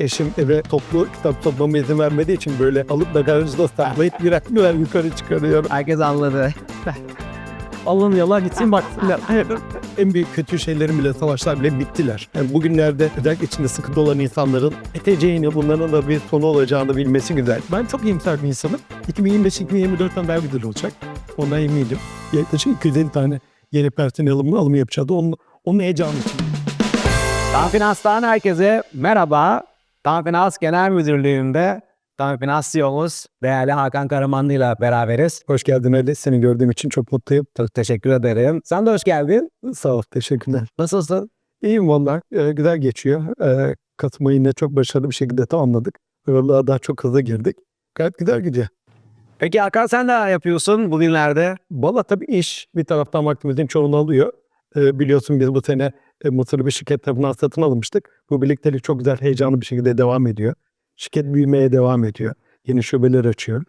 Eşim eve toplu kitap toplamama izin vermediği için böyle alıp bagajda saklayıp bırakmıyorlar yukarı çıkarıyorum. Herkes anladı. Allah'ın yalan gitsin baksınlar. en büyük kötü şeylerin bile savaşlar bile bittiler. Yani bugünlerde özellikle içinde sıkıntı olan insanların eteceğini, bunların da bir sonu olacağını bilmesi güzel. Ben çok iyimser bir insanım. 2025-2024'ten daha güzel olacak. Ondan eminim. Yaklaşık 250 tane yeni personel alımı, alımı yapacağız. Onun, onun heyecanı için. Tam Finans'tan herkese merhaba. Tam Finans Genel Müdürlüğü'nde Tam Finans CEO'muz değerli Hakan Karamanlı ile beraberiz. Hoş geldin Ali. Seni gördüğüm için çok mutluyum. Çok teşekkür ederim. Sen de hoş geldin. Sağ ol. Teşekkürler. Nasılsın? İyiyim valla. Ee, güzel geçiyor. Ee, Kasım ayını çok başarılı bir şekilde tamamladık. Aralığa daha çok hızlı girdik. Gayet güzel gidiyor. Peki Hakan sen de yapıyorsun bugünlerde. Valla tabii iş bir taraftan vaktimizin çoğunu alıyor. Ee, biliyorsun biz bu sene e, Mısır bir şirket tarafından satın alınmıştık. Bu birliktelik çok güzel, heyecanlı bir şekilde devam ediyor. Şirket büyümeye devam ediyor. Yeni şubeler açıyor.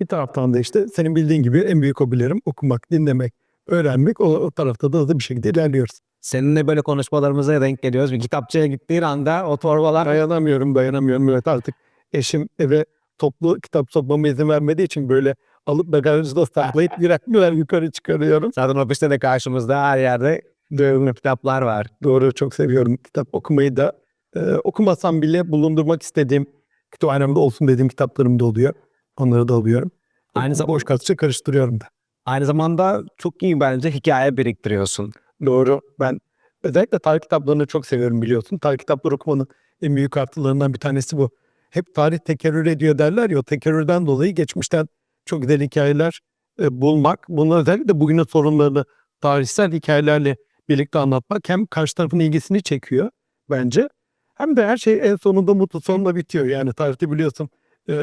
Bir taraftan da işte senin bildiğin gibi en büyük hobilerim okumak, dinlemek, öğrenmek. O, o tarafta da hızlı bir şekilde ilerliyoruz. Seninle böyle konuşmalarımıza denk geliyoruz. Bir kitapçıya gittiğin anda o torbalar Dayanamıyorum, dayanamıyorum. Evet artık eşim eve toplu kitap toplamama izin vermediği için böyle alıp bagajda saklayıp bırakmıyorlar yukarı çıkarıyorum. zaten ofiste de karşımızda her yerde dövümlü kitaplar var. Doğru çok seviyorum kitap okumayı da. Ee, okumasam bile bulundurmak istediğim kütüphanemde olsun dediğim kitaplarım da oluyor. Onları da alıyorum. Aynı zamanda- boş kaldıkça karıştırıyorum da. Aynı zamanda çok iyi bence hikaye biriktiriyorsun. Doğru. Ben özellikle tarih kitaplarını çok seviyorum biliyorsun. Tarih kitapları okumanın en büyük artılarından bir tanesi bu. Hep tarih tekerrür ediyor derler ya o tekerrürden dolayı geçmişten çok güzel hikayeler e, bulmak. Bunlar özellikle bugünün sorunlarını tarihsel hikayelerle birlikte anlatmak hem karşı tarafın ilgisini çekiyor bence. Hem de her şey en sonunda mutlu sonla bitiyor. Yani tarihte biliyorsun e,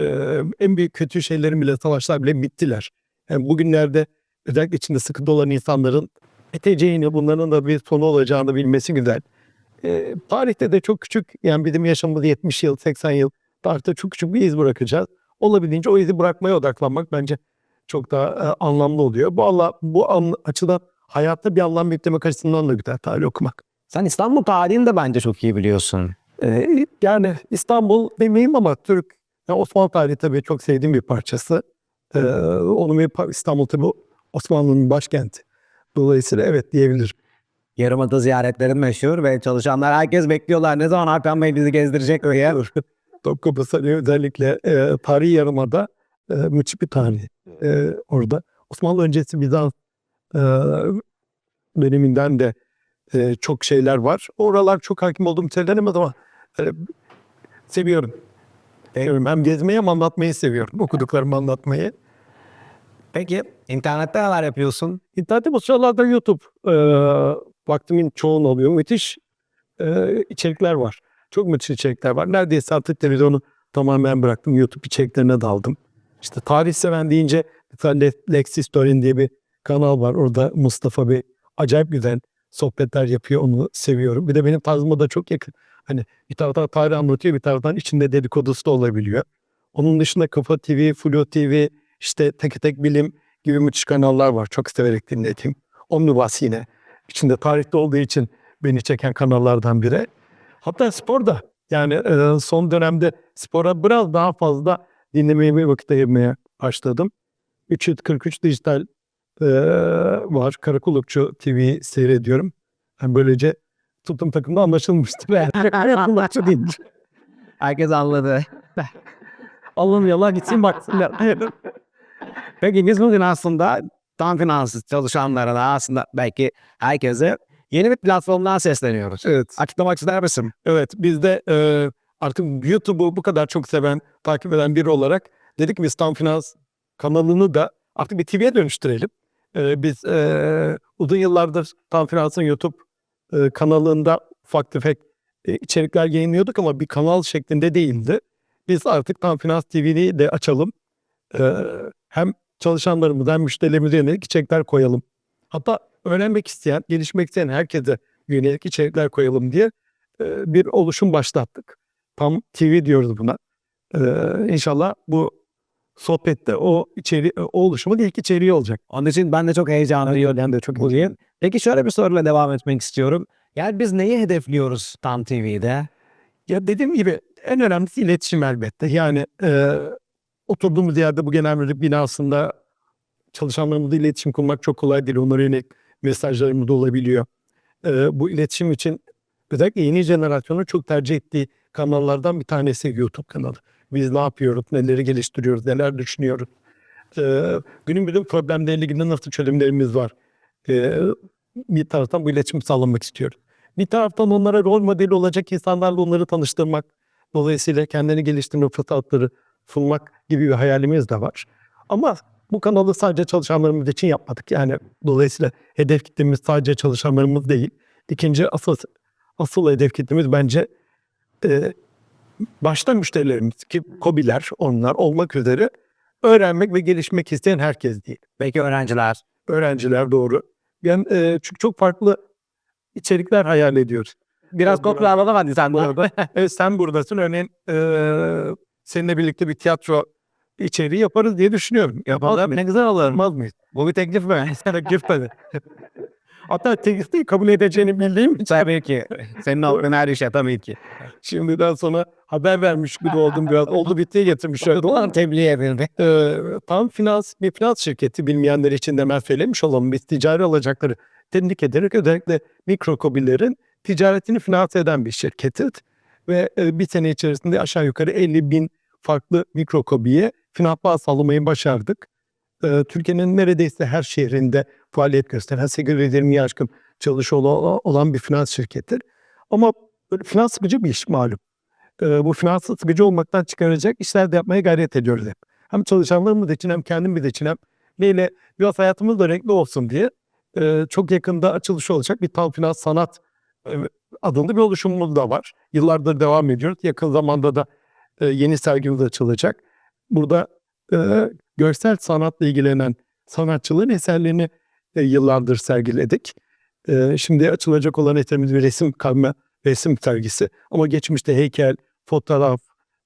en büyük kötü şeylerin bile savaşlar bile bittiler. Yani bugünlerde özellikle içinde sıkıntı olan insanların eteceğini, bunların da bir sonu olacağını bilmesi güzel. E, tarihte de çok küçük, yani bizim yaşamımız 70 yıl, 80 yıl, tarihte çok küçük bir iz bırakacağız. Olabildiğince o izi bırakmaya odaklanmak bence çok daha e, anlamlı oluyor. Bu Allah, bu an, açıdan hayatta bir anlam yüklemek açısından da güzel tarih okumak. Sen İstanbul tarihini de bence çok iyi biliyorsun. E, yani İstanbul demeyeyim ama Türk, yani Osmanlı tarihi tabii çok sevdiğim bir parçası. E, onun bir İstanbul tabii Osmanlı'nın başkenti. Dolayısıyla evet diyebilirim. Yarımada ziyaretlerin meşhur ve çalışanlar herkes bekliyorlar. Ne zaman Hakan Bey bizi gezdirecek diye. Topkapı Sarayı özellikle e, tarihi yarımada e, müthiş bir tarih e, orada. Osmanlı öncesi Bizans e, döneminden de e, çok şeyler var. Oralar çok hakim olduğum söylenemez ama e, seviyorum. Seviyorum. Hem gezmeyi hem anlatmayı seviyorum. Okuduklarımı anlatmayı. Peki internette neler yapıyorsun? İnternette bu sıralarda YouTube e, vaktimin çoğunu alıyor. Müthiş e, içerikler var. Çok müthiş içerikler var. Neredeyse artık televizyonu tamamen bıraktım. YouTube içeriklerine daldım. İşte tarih seven deyince mesela Le- Lex Historian diye bir kanal var. Orada Mustafa Bey acayip güzel sohbetler yapıyor. Onu seviyorum. Bir de benim tarzıma da çok yakın. Hani bir taraftan tarih anlatıyor, bir taraftan içinde dedikodusu da olabiliyor. Onun dışında Kafa TV, Flu TV, işte Tek Tek Bilim gibi müthiş kanallar var. Çok severek dinlediğim. Omnibus yine. İçinde tarihte olduğu için beni çeken kanallardan biri. Hatta spor da. Yani e, son dönemde spora biraz daha fazla dinlemeye ve vakit ayırmaya başladım. 343 dijital e, var. Karakulukçu TV seyrediyorum. Yani böylece tutum takımda anlaşılmıştır. Karakulukçu değildir. Herkes anladı. Allah'ın yalan gitsin baksınlar. Peki biz bugün aslında tam finansız çalışanlarına aslında belki herkese yeni bir platformdan sesleniyoruz. evet. Açıklamak ister misin? Evet biz de e, artık YouTube'u bu kadar çok seven, takip eden biri olarak dedik ki biz Tam Finans kanalını da artık bir TV'ye dönüştürelim. E, biz e, uzun yıllardır Tam Finans'ın YouTube e, kanalında ufak tefek e, içerikler yayınlıyorduk ama bir kanal şeklinde değildi. Biz artık Tam Finans TV'yi de açalım. E, hem çalışanlarımız hem müşterilerimize yönelik içerikler koyalım. Hatta öğrenmek isteyen, gelişmek isteyen herkese yönelik içerikler koyalım diye e, bir oluşum başlattık. Tam TV diyoruz buna. E, inşallah bu sohbette o içeri o oluşumun ilk içeriği olacak. Onun için ben de çok heyecanlıyım. Ben de çok mutluyum. Peki şöyle bir soruyla devam etmek istiyorum. Yani biz neyi hedefliyoruz Tam TV'de? Ya dediğim gibi en önemlisi iletişim elbette. Yani e, oturduğumuz yerde bu genel müdürlük binasında çalışanlarımızla iletişim kurmak çok kolay değil. Onlara yönelik mesajlarımız da olabiliyor. E, bu iletişim için özellikle yeni jenerasyonun çok tercih ettiği kanallardan bir tanesi YouTube kanalı. Biz ne yapıyoruz, neleri geliştiriyoruz, neler düşünüyoruz. E, günümüzün problemleriyle ilgili nasıl çözümlerimiz var. E, bir taraftan bu iletişimi sağlamak istiyoruz. Bir taraftan onlara rol modeli olacak insanlarla onları tanıştırmak, dolayısıyla kendini geliştirme fırsatları sunmak gibi bir hayalimiz de var. Ama bu kanalı sadece çalışanlarımız için yapmadık. Yani dolayısıyla hedef kitlemiz sadece çalışanlarımız değil. İkinci asıl asıl hedef kitlemiz bence e, başta müşterilerimiz ki kobiler onlar olmak üzere öğrenmek ve gelişmek isteyen herkes değil. Peki öğrenciler? Öğrenciler doğru. Yani, e, çünkü çok farklı içerikler hayal ediyoruz. Biraz Doğru. kopyalalım hadi sen. Burada, evet, sen buradasın. Örneğin e, seninle birlikte bir tiyatro içeriği yaparız diye düşünüyorum. Yapalım. Ne güzel olur. Yapmaz mıyız? Bu bir teklif mi? Teklif tabii. Hatta teklifi kabul edeceğini bildiğim için tabii ki. Senin aklın her işe tabii ki. şimdiden sonra haber vermiş gibi oldum biraz. Oldu bittiye getirmiş. Ulan tebliğ edildi. Ee, tam finans bir finans şirketi bilmeyenler için de ben söylemiş olalım. Biz ticari alacakları tetkik ederek özellikle mikro kobilerin ticaretini finanse eden bir şirketiz. Ve e, bir sene içerisinde aşağı yukarı 50 bin farklı mikro kobiye finansman sağlamayı başardık. Ee, Türkiye'nin neredeyse her şehrinde faaliyet gösteren 820 aşkın çalışı ola- olan bir finans şirketidir. Ama böyle finans sıkıcı bir iş malum. Ee, bu finans sıkıcı olmaktan çıkaracak işler de yapmaya gayret ediyoruz hep hem çalışanlarımız için hem kendimiz için hem neyle biraz hayatımız da renkli olsun diye e, çok yakında açılışı olacak bir tam finans sanat e, adında bir oluşumumuz da var. Yıllardır devam ediyoruz. Yakın zamanda da e, yeni sergimiz açılacak. Burada e, görsel sanatla ilgilenen sanatçıların eserlerini e, yıllardır sergiledik. E, şimdi açılacak olan eserimiz bir resim kalma resim sergisi. Ama geçmişte heykel, fotoğraf,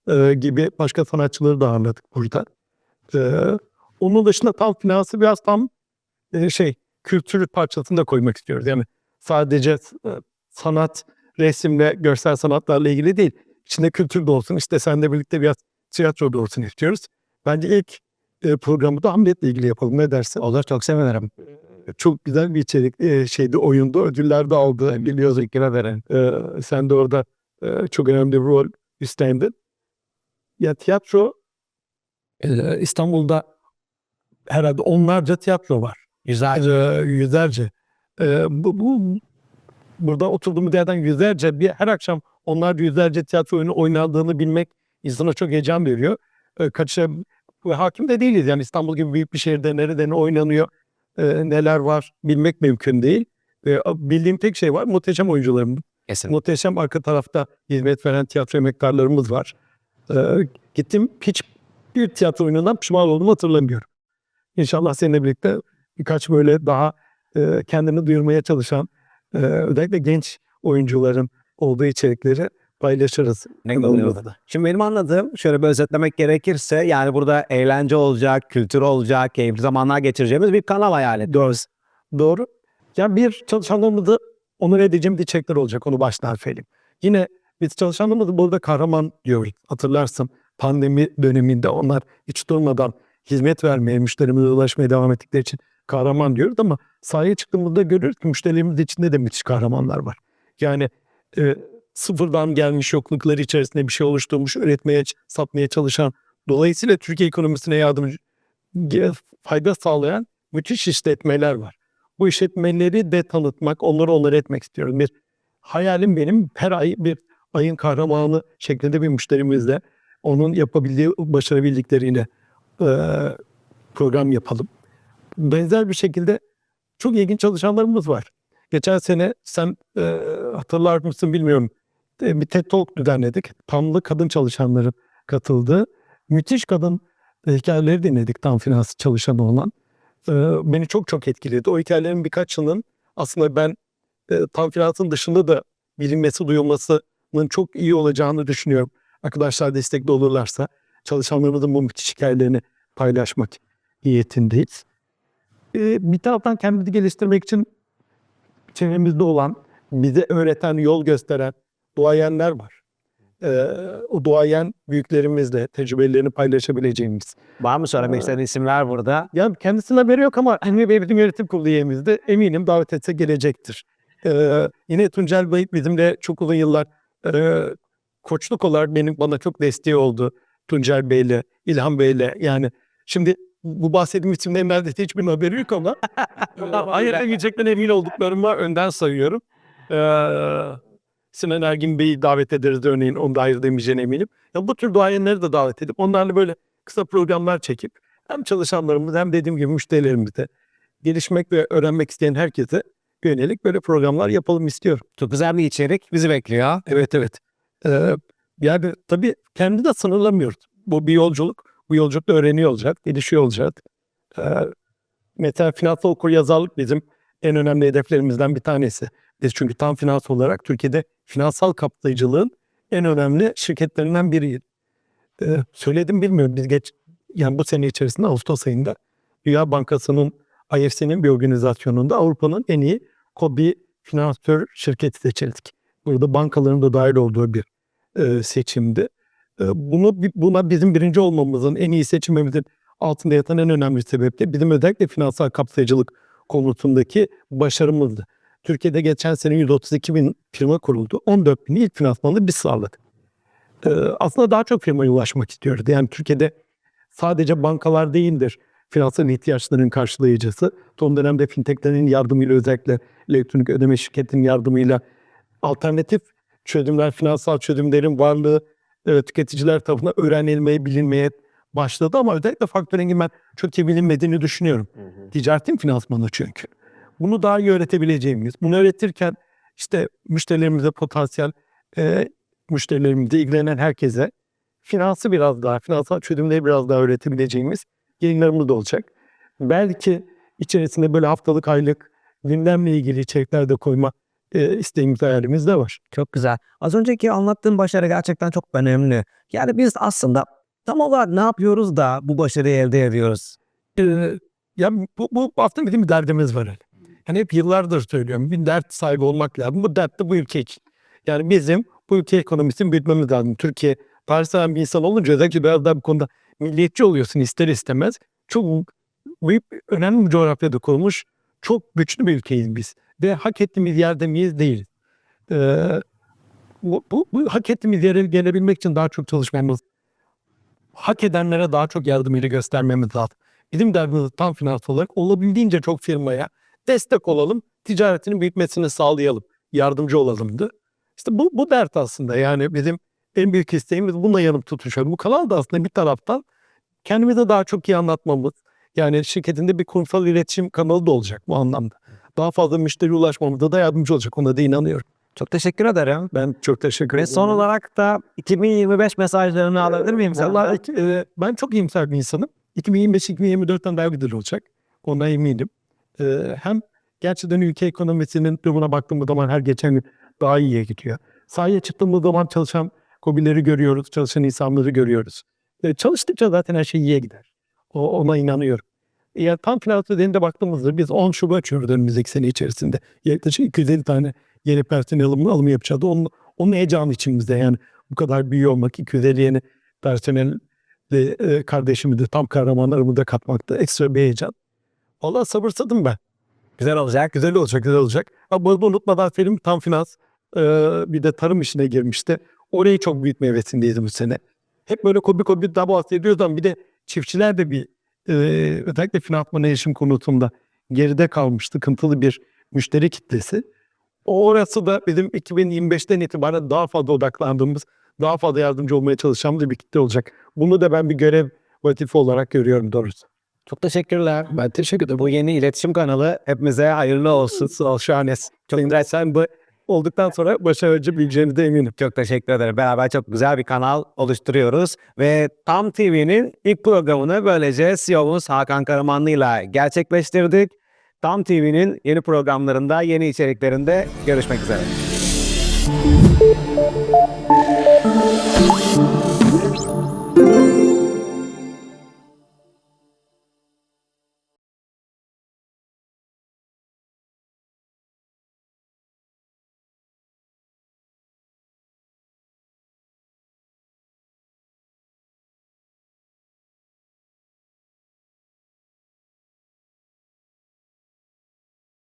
e, gibi başka sanatçıları da ağırladık burada. E, onun dışında tam finansı biraz tam e, şey kültür parçasını da koymak istiyoruz. Yani sadece e, sanat, resimle, görsel sanatlarla ilgili değil. İçinde kültür de olsun. İşte seninle birlikte biraz tiyatro da olsun istiyoruz. Bence ilk e, programı da Hamlet'le ilgili yapalım. Ne dersin? Olur çok sevinirim. Çok güzel bir içerik e, şeydi, oyundu. Ödüller de aldı. Biliyorsun. Teşekkür ederim. Ee, sen de orada e, çok önemli bir rol üstlendin. Ya tiyatro e, İstanbul'da herhalde onlarca tiyatro var. Güzel. Ee, yüzlerce. Ee, bu, bu burada oturduğumuz yerden yüzlerce bir her akşam onlarca yüzlerce tiyatro oyunu oynandığını bilmek insana çok heyecan veriyor. Kaça ve hakim de değiliz yani İstanbul gibi büyük bir şehirde nerede ne oynanıyor, e, neler var bilmek mümkün değil. Ee, bildiğim tek şey var muhteşem oyuncularımız. Kesin. Muhteşem arka tarafta hizmet veren tiyatro emektarlarımız var. Ee, gittim hiç bir tiyatro oyunundan pişman olduğumu hatırlamıyorum. İnşallah seninle birlikte birkaç böyle daha e, kendini duyurmaya çalışan e, özellikle genç oyuncuların olduğu içerikleri paylaşırız. Ne güzel. Şimdi benim anladığım şöyle bir özetlemek gerekirse yani burada eğlence olacak, kültür olacak, keyifli zamanlar geçireceğimiz bir kanal hayal ediyoruz. Doğru. Yani bir çalışanlarımızı onur edeceğimiz içerikler olacak. Onu baştan söyleyeyim. Yine biz çalışanlarımızı burada kahraman diyoruz. Hatırlarsın pandemi döneminde onlar hiç durmadan hizmet vermeye, müşterimize ulaşmaya devam ettikleri için kahraman diyoruz ama sahaya çıktığımızda görüyoruz ki müşterilerimiz içinde de müthiş kahramanlar var. Yani e, sıfırdan gelmiş yoklukları içerisinde bir şey oluşturmuş, üretmeye, satmaya çalışan, dolayısıyla Türkiye ekonomisine yardımcı, fayda sağlayan müthiş işletmeler var. Bu işletmeleri de tanıtmak, onları onları etmek istiyorum. Bir hayalim benim her ay bir ayın kahramanı şeklinde bir müşterimizle onun yapabildiği, başarabildikleriyle e, program yapalım. Benzer bir şekilde çok ilginç çalışanlarımız var. Geçen sene sen e, hatırlar mısın bilmiyorum. E, bir TED Talk düzenledik. Tamlı kadın çalışanların katıldığı. Müthiş kadın hikayeleri dinledik tam finans çalışanı olan. E, beni çok çok etkiledi. O hikayelerin birkaçının aslında ben e, tam finansın dışında da bilinmesi, duyulmasının çok iyi olacağını düşünüyorum. Arkadaşlar destekli olurlarsa çalışanlarımızın bu müthiş hikayelerini paylaşmak niyetindeyiz. E, bir taraftan kendimizi geliştirmek için çevremizde olan, bize öğreten, yol gösteren duayenler var. e, o duayen büyüklerimizle tecrübelerini paylaşabileceğimiz. Var mı söylemek istediğin isimler burada? Ya kendisine haberi yok ama hani bizim yönetim kurulu üyemizde eminim davet etse gelecektir. Ee, yine Tuncel Bey bizimle çok uzun yıllar e, koçluk olarak benim bana çok desteği oldu. Tuncel Bey'le, İlhan Bey'le yani şimdi bu bahsettiğim isimlerin neredeyse hiçbirinin haberi yok ama hayır demeyecekten emin olduklarıma önden sayıyorum. Ee, Sinan Ergin Bey'i davet ederiz örneğin onu da hayır demeyeceğine eminim. Ya bu tür duayenleri de davet edip onlarla böyle kısa programlar çekip hem çalışanlarımız hem dediğim gibi müşterilerimize gelişmek ve öğrenmek isteyen herkese yönelik böyle programlar yapalım istiyorum. Çok güzel bir içerik bizi bekliyor. Evet evet. Ee, yani tabii kendi de sınırlamıyoruz. Bu bir yolculuk. Bu yolculukta öğreniyor olacak, gelişiyor olacak. Ee, mesela finansal okur yazarlık bizim en önemli hedeflerimizden bir tanesi. Biz çünkü tam finans olarak Türkiye'de finansal kapsayıcılığın en önemli şirketlerinden biriyiz. Ee, söyledim bilmiyorum. Biz geç yani bu sene içerisinde Ağustos ayında Dünya Bankası'nın IFC'nin bir organizasyonunda Avrupa'nın en iyi KOBİ finansör şirketi seçildik. Burada bankaların da dahil olduğu bir e, seçimdi. E, bunu buna bizim birinci olmamızın en iyi seçimimizin altında yatan en önemli sebep de bizim özellikle finansal kapsayıcılık konusundaki başarımızdı. Türkiye'de geçen sene 132 bin firma kuruldu. 14 bin ilk finansmanı biz sağladık. E, aslında daha çok firmaya ulaşmak istiyoruz. Yani Türkiye'de sadece bankalar değildir finansal ihtiyaçların karşılayıcısı. Son dönemde fintechlerin yardımıyla özellikle elektronik ödeme şirketinin yardımıyla alternatif çözümler, finansal çözümlerin varlığı e, tüketiciler tarafından öğrenilmeye, bilinmeye başladı ama özellikle faktöringin ben çok iyi bilinmediğini düşünüyorum. Ticaretin finansmanı çünkü. Bunu daha iyi öğretebileceğimiz, bunu öğretirken işte müşterilerimize potansiyel e, müşterilerimize ilgilenen herkese finansı biraz daha, finansal çözümleri biraz daha öğretebileceğimiz yayınlarımız da olacak. Belki içerisinde böyle haftalık, aylık gündemle ilgili içerikler de koyma e, isteğimiz, hayalimiz de var. Çok güzel. Az önceki anlattığın başarı gerçekten çok önemli. Yani biz aslında tam olarak ne yapıyoruz da bu başarıyı elde ediyoruz? Ee, ya bu, bu aslında bizim bir derdimiz var. Yani hep yıllardır söylüyorum. Bir dert sahibi olmak lazım. Bu dert de bu ülke için. Yani bizim bu ülke ekonomisini büyütmemiz lazım. Türkiye Paris'e bir insan olunca özellikle biraz daha bu konuda milliyetçi oluyorsun ister istemez. Çok büyük, önemli bir coğrafyada kurulmuş çok güçlü bir ülkeyiz biz. Ve hak ettiğimiz yerde miyiz? Değiliz. Ee, bu, bu, bu hak ettiğimiz yere gelebilmek için daha çok çalışmamız, hak edenlere daha çok yardımıyla göstermemiz lazım. Bizim derdimiz tam finans olarak olabildiğince çok firmaya destek olalım, ticaretinin büyütmesini sağlayalım, yardımcı olalımdı. İşte bu, bu dert aslında yani bizim en büyük isteğimiz bununla yanıp tutuşuyor. Bu kanal da aslında bir taraftan kendimize daha çok iyi anlatmamız, yani şirketinde bir kurumsal iletişim kanalı da olacak bu anlamda. Daha fazla müşteri ulaşmamıza da yardımcı olacak. Ona da inanıyorum. Çok teşekkür ederim. Ben çok teşekkür Ve ederim. son olarak da 2025 mesajlarını alabilir miyim senden? Vallahi e, ben çok iyimser bir insanım. 2025-2024'ten daha güzel olacak. Ona eminim. E, hem gerçekten ülke ekonomisinin durumuna baktığımız zaman her geçen gün daha iyiye gidiyor. Sahaya çıktığımız zaman çalışan kobileri görüyoruz, çalışan insanları görüyoruz. E, çalıştıkça zaten her şey iyiye gider. O, ona inanıyorum. E, Ya tam finans ödeninde baktığımızda biz 10 şube açıyoruz önümüzdeki sene içerisinde. Yaklaşık 250 tane yeni personel alımı, alımı yapacağız. Onun, onun heyecanı içimizde yani bu kadar büyüyor olmak, 250 yeni personel e, kardeşimi de tam kahramanlarımı da katmakta ekstra bir heyecan. Valla sabırsızım ben. Güzel olacak. Güzel olacak, güzel olacak. Ama bunu unutmadan film tam finans e, bir de tarım işine girmişti. Orayı çok büyütme hevesindeydim bu sene. Hep böyle kobi kobi daha bahsediyoruz ama bir de çiftçiler de bir e, özellikle finansman erişim konusunda geride kalmış sıkıntılı bir müşteri kitlesi. Orası da bizim 2025'ten itibaren daha fazla odaklandığımız, daha fazla yardımcı olmaya çalışacağımız bir kitle olacak. Bunu da ben bir görev vazife olarak görüyorum doğrusu. Çok teşekkürler. Ben teşekkür ederim. Bu yeni iletişim kanalı hepimize hayırlı olsun. Sağ ol şahane. Çok. Sen bu olduktan sonra başarıcı bileceğini de eminim. Çok teşekkür ederim. Beraber çok güzel bir kanal oluşturuyoruz. Ve Tam TV'nin ilk programını böylece CEO'muz Hakan Karamanlı ile gerçekleştirdik. Tam TV'nin yeni programlarında, yeni içeriklerinde görüşmek üzere.